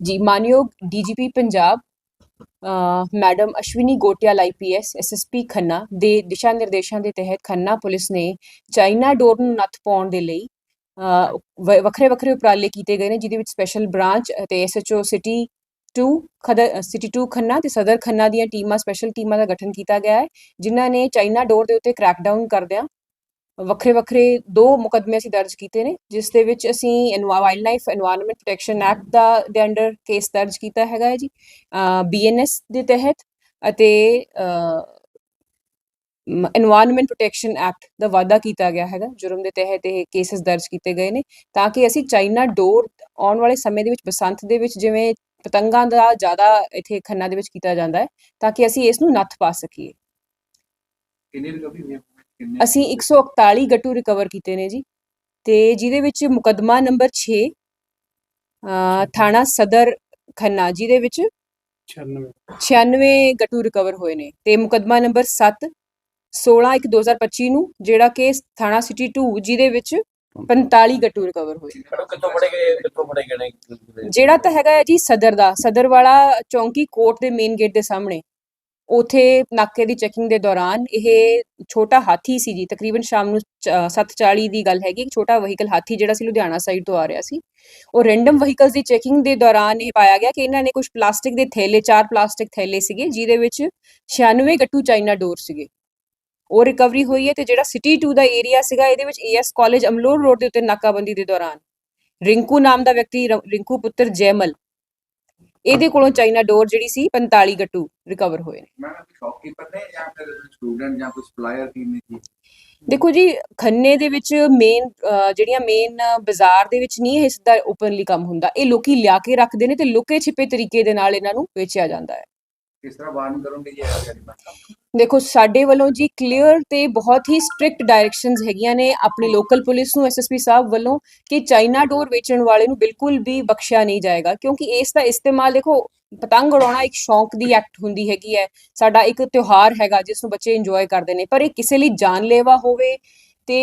ਜੀ, ਮਾਨਯੋਗ DGP Punjab madam Ashwani Gotyal IPS SSP Khanna ਦੇ ਦਿਸ਼ਾ ਨਿਰਦੇਸ਼ਾਂ ਦੇ ਤਹਿਤ ਖੰਨਾ ਪੁਲਿਸ ਨੇ ਚਾਈਨਾ ਡੋਰ ਨੂੰ ਨੱਥ ਪਾਉਣ ਦੇ ਲਈ ਵੱਖਰੇ ਵੱਖਰੇ ਉਪਰਾਲੇ ਕੀਤੇ ਗਏ ਨੇ, ਜਿਹਦੇ ਵਿੱਚ ਸਪੈਸ਼ਲ ਬ੍ਰਾਂਚ ਅਤੇ ਐਸਐਚਓ ਸਿਟੀ 2 ਖਦਰ ਸਿਟੀ 2 ਖੰਨਾ ਤੇ ਸਦਰ ਖੰਨਾ ਦੀਆਂ ਟੀਮਾਂ, ਸਪੈਸ਼ਲ ਟੀਮਾਂ ਦਾ ਗਠਨ ਕੀਤਾ ਗਿਆ ਹੈ, ਜਿਨ੍ਹਾਂ ਨੇ ਚਾਈਨਾ ਡੋਰ ਦੇ ਉੱਤੇ ਕ੍ਰੈਕਡਾਊਨ ਕਰਦਿਆਂ ਵੱਖਰੇ ਵੱਖਰੇ ਦੋ ਮੁਕਦਮੇ ਅਸੀਂ ਦਰਜ ਕੀਤੇ ਨੇ, ਜਿਸ ਦੇ ਵਿੱਚ ਅਸੀਂ wild life environment protection act ਦਾ ਦੇ ਅੰਡਰ ਕੇਸ ਦਰਜ ਕੀਤਾ ਹੈਗਾ ਜੀ ਬੀਐਨਐਸ ਦੇ ਤਹਿਤ ਅਤੇ এনवायरमेंट ਪ੍ਰੋਟੈਕਸ਼ਨ ਐਕਟ ਦਾ ਵਾਅਦਾ ਕੀਤਾ ਗਿਆ ਹੈਗਾ, ਜੁਰਮ ਦੇ ਤਹਿਤ ਇਹ ਕੇਸਸ ਦਰਜ ਕੀਤੇ ਗਏ ਨੇ, ਤਾਂ ਕਿ ਅਸੀਂ ਚਾਈਨਾ ਡੋਰ ਆਉਣ ਵਾਲੇ ਸਮੇਂ ਦੇ ਵਿੱਚ, ਬਸੰਤ ਦੇ ਵਿੱਚ ਜਿਵੇਂ ਪਤੰਗਾਂ ਦਾ ਜ਼ਿਆਦਾ ਇੱਥੇ ਖੰਨਾ ਦੇ ਵਿੱਚ ਕੀਤਾ ਜਾਂਦਾ ਹੈ, ਤਾਂ ਕਿ ਅਸੀਂ ਇਸ ਨੂੰ ਨੱਥ ਪਾ ਸਕੀਏ। ਕਿੰਨੇ ਰਿਕਵਰੀ ਹੋਈਆਂ ਅਸੀਂ 141 ਗੱਟੂ ਰਿਕਵਰ ਕੀਤੇ ਨੇ ਜੀ ਤੇ ਜਿਹਦੇ ਵਿੱਚ ਮੁਕੱਦਮਾ ਨੰਬਰ 6 ਅ ਥਾਣਾ ਸਦਰ ਖੰਨਾ ਜਿਹਦੇ ਵਿੱਚ 96 96 ਗੱਟੂ ਰਿਕਵਰ ਹੋਏ ਨੇ ਤੇ ਮੁਕੱਦਮਾ ਨੰਬਰ 7 16 1 2025 ਨੂੰ ਜਿਹੜਾ ਕਿ ਥਾਣਾ ਸਿਟੀ 2 ਜਿਹਦੇ ਵਿੱਚ 45 ਗੱਟੂ ਰਿਕਵਰ ਹੋਏ ਨੇ। ਮੈਡਮ ਕਿੱਥੋਂ ਫੜੇ ਗਏ ਕਿੱਥੋਂ ਫੜੇ ਗਏ ਨੇ? ਜਿਹੜਾ ਤਾਂ ਹੈਗਾ ਜੀ ਸਦਰ ਦਾ ਸਦਰ ਵਾਲਾ ਚੌਂਕੀ ਕੋਰਟ ਦੇ ਮੇਨ ਗੇਟ ਦੇ ਸਾਹਮਣੇ। ਉਥੇ ਨਾਕੇ ਦੀ ਚੈਕਿੰਗ ਦੇ ਦੌਰਾਨ ਇਹ ਛੋਟਾ ਹਾਥੀ ਸੀ ਜੀ, ਤਕਰੀਬਨ ਸ਼ਾਮ ਨੂੰ 7:40 ਦੀ ਗੱਲ ਹੈਗੀ, ਇੱਕ ਛੋਟਾ ਵਹੀਕਲ ਹਾਥੀ ਜਿਹੜਾ ਸੀ ਲੁਧਿਆਣਾ ਸਾਈਡ ਤੋਂ ਆ ਰਿਹਾ ਸੀ। ਉਹ ਰੈਂਡਮ ਵਹੀਕਲਸ ਦੀ ਚੈਕਿੰਗ ਦੇ ਦੌਰਾਨ ਇਹ ਪਾਇਆ ਗਿਆ ਕਿ ਇਹਨਾਂ ਨੇ ਕੁਝ ਪਲਾਸਟਿਕ ਦੇ ਥੈਲੇ, ਚਾਰ ਪਲਾਸਟਿਕ ਥੈਲੇ ਸੀਗੇ, ਜਿਹਦੇ ਵਿੱਚ 96 ਗੱਟੂ ਚਾਈਨਾ ਡੋਰ ਸੀਗੇ। ਉਹ ਰਿਕਵਰੀ ਹੋਈ ਹੈ ਤੇ ਜਿਹੜਾ ਸਿਟੀ 2 ਦਾ ਏਰੀਆ ਸੀਗਾ, ਇਹਦੇ ਵਿੱਚ ਏਐਸ ਕਾਲਜ ਅਮਲੋਰ ਰੋਡ ਦੇ ਉੱਤੇ ਨਾਕਾਬੰਦੀ ਦੇ ਦੌਰਾਨ। ਰਿੰਕੂ ਨਾਮ ਦਾ ਵਿਅਕਤੀ ਰਿੰਕੂ ਪੁੱਤਰ ਜੈਮਲ ਇਹਦੇ ਕੋਲੋਂ ਚਾਈਨਾ ਡੋਰ ਜਿਹੜੀ ਸੀ 45 ਗੱਟੂ ਰਿਕਵਰ ਹੋਏ ਨੇ। ਮੈਂ ਸ਼ੌਪਕੀਪਰ ਨੇ ਜਾਂ ਫਿਰ ਸਟੂਡੈਂਟ ਜਾਂ ਕੋਈ ਸਪਲਾਇਰ ਟੀਮ ਨੇ ਕੀ ਦੇਖੋ ਜੀ ਖੰਨੇ ਦੇ ਵਿੱਚ ਮੇਨ ਜਿਹੜੀਆਂ ਮੇਨ ਬਾਜ਼ਾਰ ਦੇ ਵਿੱਚ ਨਹੀਂ ਇਹ ਸਿੱਧਾ ਓਪਨਲੀ ਕੰਮ ਹੁੰਦਾ। ਇਹ ਲੋਕੀ ਲਿਆ ਕੇ ਰੱਖਦੇ ਨੇ ਤੇ ਲੁਕੇ ਛਿਪੇ ਤਰੀਕੇ ਦੇ ਨਾਲ ਇਹਨਾਂ ਨੂੰ ਵੇਚਿਆ ਜਾਂਦਾ ਹੈ। ਕਿਸ ਤਰ੍ਹਾਂ ਵਾਰਨ ਕਰੋਗੇ ਜੀ ਦੇਖੋ, ਸਾਡੇ ਵੱਲੋਂ ਜੀ ਕਲੀਅਰ ਤੇ ਬਹੁਤ ਹੀ ਸਟ੍ਰਿਕਟ ਡਾਇਰੈਕਸ਼ਨਸ ਹੈਗੀਆਂ ਨੇ ਆਪਣੀ ਲੋਕਲ ਪੁਲਿਸ ਨੂੰ ਐਸਐਸਪੀ ਸਾਹਿਬ ਵੱਲੋਂ ਕਿ ਚਾਈਨਾ ਡੋਰ ਵੇਚਣ ਵਾਲੇ ਨੂੰ ਬਿਲਕੁਲ ਵੀ ਬਖਸ਼ਿਆ ਨਹੀਂ ਜਾਏਗਾ। ਕਿਉਂਕਿ ਇਸ ਦਾ ਇਸਤੇਮਾਲ, ਦੇਖੋ, ਪਤੰਗ ਉਡਾਉਣਾ ਇੱਕ ਸ਼ੌਂਕ ਦੀ ਐਕਟ ਹੁੰਦੀ ਹੈਗੀ ਹੈ। ਸਾਡਾ ਇੱਕ ਤਿਉਹਾਰ ਹੈਗਾ ਜਿਸ ਨੂੰ ਬੱਚੇ ਇੰਜੋਏ ਕਰਦੇ ਨੇ। ਪਰ ਇਹ ਕਿਸੇ ਲਈ ਜਾਨਲੇਵਾ ਹੋਵੇ ਤੇ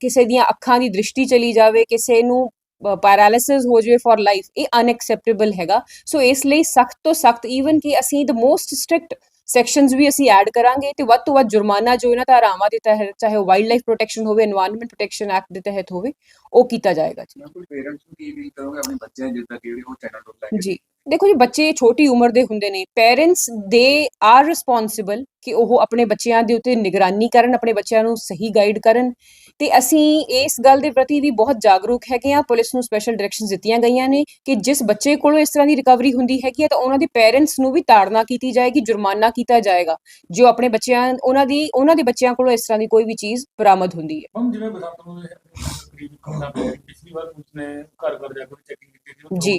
ਕਿਸੇ ਦੀਆਂ ਅੱਖਾਂ ਦੀ ਦ੍ਰਿਸ਼ਟੀ ਚਲੀ ਜਾਵੇ, ਕਿਸੇ ਨੂੰ ਪੈਰਾਲਿਸਿਸ ਹੋ ਜਵੇ ਫॉर ਲਾਈਫ ਇਹ ਅਨਐਕਸੈਪਟੇਬਲ ਹੈਗਾ। ਸੋ ਇਸ ਲਈ ਸਖਤ ਤੋਂ ਸਖਤ ਈਵਨ ਕਿ ਅਸੀਂ ਦ ਮੋਸਟ ਸਟ੍ਰਿਕਟ ਸੈਕਸ਼ਨਸ ਵੀ ਅਸੀਂ ਐਡ ਕਰਾਂਗੇ ਤੇ ਵੱਧ ਤੋਂ ਜੁਰਮਾਨਾ ਜੋ ਇਹਨਾਂ ਦਾ ਰਾਮਾ ਦਿੱਤਾ ਹੈ ਚਾਹੇ ਉਹ ਵਾਈਲਡ ਲਾਈਫ ਪ੍ਰੋਟੈਕਸ਼ਨ ਹੋਵੇ এনवायरमेंट ਪ੍ਰੋਟੈਕਸ਼ਨ ਐਕਟ ਦੇ ਤਹਿਤ ਹੋਵੇ ਉਹ ਕੀਤਾ ਜਾਏਗਾ ਜੀ। ਬਿਲਕੁਲ ਪੇਰੈਂਟਸ ਨੂੰ ਕੀ ਵੀ ਕਰੋਗੇ ਆਪਣੇ ਬੱਚਿਆਂ ਜਿੱਦਾਂ ਕਿ ਉਹ ਚੈਨਲ ਤੋਂ ਲੈ ਕੇ। ਜੀ ਦੇਖੋ ਜੀ ਬੱਚੇ ਛੋਟੀ ਉਮਰ ਦੇ ਹੁੰਦੇ ਨੇ ਪੇਰੈਂਟਸ ਦੇ ਆਰ ਰਿਸਪੌਂਸਿਬਲ ਕਿ ਉਹ ਆਪਣੇ ਬੱਚਿਆਂ ਦੇ ਉੱਤੇ ਨਿਗਰਾਨੀ ਕਰਨ ਆਪਣੇ ਬੱਚਿਆਂ ਨੂੰ ਸਹੀ ਗਾਈਡ ਕਰਨ। ਤੇ ਅਸੀਂ ਇਸ ਗੱਲ ਦੇ ਪ੍ਰਤੀ ਵੀ ਬਹੁਤ ਜਾਗਰੂਕ ਹੈਗੇ ਆ ਪੁਲਿਸ ਨੂੰ ਸਪੈਸ਼ਲ ਡਾਇਰੈਕਸ਼ਨਸ ਦਿੱਤੀਆਂ ਗਈਆਂ ਨੇ ਕਿ ਜਿਸ ਬੱਚੇ ਕੋਲੋਂ ਇਸ ਤਰ੍ਹਾਂ ਦੀ ਰਿਕਵਰੀ ਹੁੰਦੀ ਹੈਗੀ ਹੈ ਤਾਂ ਉਹਨਾਂ ਦੇ ਪੇਰੈਂਟਸ ਨੂੰ ਵੀ ਤਾੜਨਾ ਕੀਤੀ ਜਾਏਗੀ ਜੁਰਮਾਨਾ ਕੀਤਾ ਜਾਏਗਾ। ਜੋ ਆਪਣੇ ਬੱਚਿਆਂ ਉਹਨਾਂ ਦੀ ਉਹਨਾਂ ਦੇ ਬੱਚਿਆਂ ਕੋਲੋਂ ਇਸ ਤਰ੍ਹਾਂ ਦੀ ਕੋਈ ਵੀ ਚੀਜ਼ ਬਰਾਮਦ ਹੁੰਦੀ ਹੈ। ਹਮ ਜਿਵੇਂ ਬਸੰਤ ਨੂੰ ਕਰੀਬ ਕਰਨਾ ਪਿਆ ਪਿਛਲੀ ਵਾਰ ਉਸਨੇ ਘਰ ਘਰ ਜਾ ਕੇ ਚੈਕਿੰਗ ਕੀਤੀ ਸੀ ਜੀ।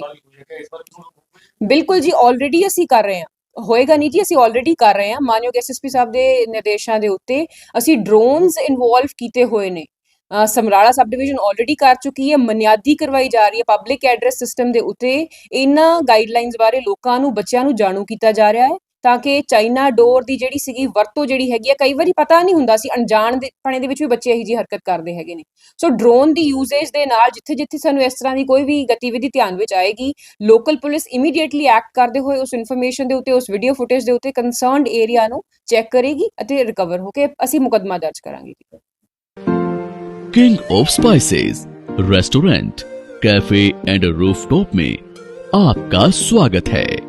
ਬਿਲਕੁਲ ਜੀ ਆਲਰੇਡੀ ਅਸੀਂ ਕਰ ਰਹੇ ਹਾਂ। ਹੋਏਗਾ ਨਹੀਂ ਜੀ, ਅਸੀਂ ਆਲਰੇਡੀ ਕਰ ਰਹੇ ਹਾਂ। ਮਾਨਯੋਗ ਐਸਐਸਪੀ ਸਾਹਿਬ ਦੇ ਨਿਰਦੇਸ਼ਾਂ ਦੇ ਉੱਤੇ ਅਸੀਂ ਡਰੋਨਸ ਇਨਵੋਲਵ ਕੀਤੇ ਹੋਏ ਨੇ। ਸਮਰਾਲਾ ਸਬ ਡਿਵੀਜ਼ਨ ਆਲਰੇਡੀ ਕਰ ਚੁੱਕੀ ਹੈ, ਮਨਿਆਦੀ ਕਰਵਾਈ ਜਾ ਰਹੀ ਹੈ ਪਬਲਿਕ ਐਡਰੈਸ ਸਿਸਟਮ ਦੇ ਉੱਤੇ ਇਹਨਾਂ ਗਾਈਡਲਾਈਨਸ ਬਾਰੇ ਲੋਕਾਂ ਨੂੰ, ਬੱਚਿਆਂ ਨੂੰ ਜਾਣੂ ਕੀਤਾ ਜਾ ਰਿਹਾ ਹੈ। ਤਾਂ ਕਿ ਚਾਈਨਾ ਡੋਰ ਦੀ ਜਿਹੜੀ ਸੀਗੀ ਵਰਤੋਂ ਜਿਹੜੀ ਹੈਗੀ ਹੈ ਕਈ ਵਾਰੀ ਪਤਾ ਨਹੀਂ ਹੁੰਦਾ ਸੀ ਅਣਜਾਣ ਦੇ ਪਣੇ ਦੇ ਵਿੱਚ ਵੀ ਬੱਚੇ ਇਹੀ ਜੀ ਹਰਕਤ ਕਰਦੇ ਹੈਗੇ ਨੇ ਸੋ ਡਰੋਨ ਦੀ ਯੂਜ਼ੇਜ ਦੇ ਨਾਲ ਜਿੱਥੇ ਜਿੱਥੇ ਸਾਨੂੰ ਇਸ ਤਰ੍ਹਾਂ ਦੀ ਕੋਈ ਵੀ ਗਤੀਵਿਧੀ ਧਿਆਨ ਵਿੱਚ ਆਏਗੀ ਲੋਕਲ ਪੁਲਿਸ ਇਮੀਡੀਏਟਲੀ ਐਕਟ ਕਰਦੇ ਹੋਏ ਉਸ ਇਨਫੋਰਮੇਸ਼ਨ ਦੇ ਉੱਤੇ ਉਸ ਵੀਡੀਓ ਫੁਟੇਜ ਦੇ ਉੱਤੇ ਕੰਸਰਨਡ ਏਰੀਆ ਨੂੰ ਚੈੱਕ ਕਰੇਗੀ ਅਤੇ ਰਿਕਵਰ ਹੋ ਕੇ ਅਸੀਂ ਮੁਕੱਦਮਾ ਦਰਜ ਕਰਾਂਗੇ ਜੀ King of Spices restaurant cafe and rooftop में आपका स्वागत है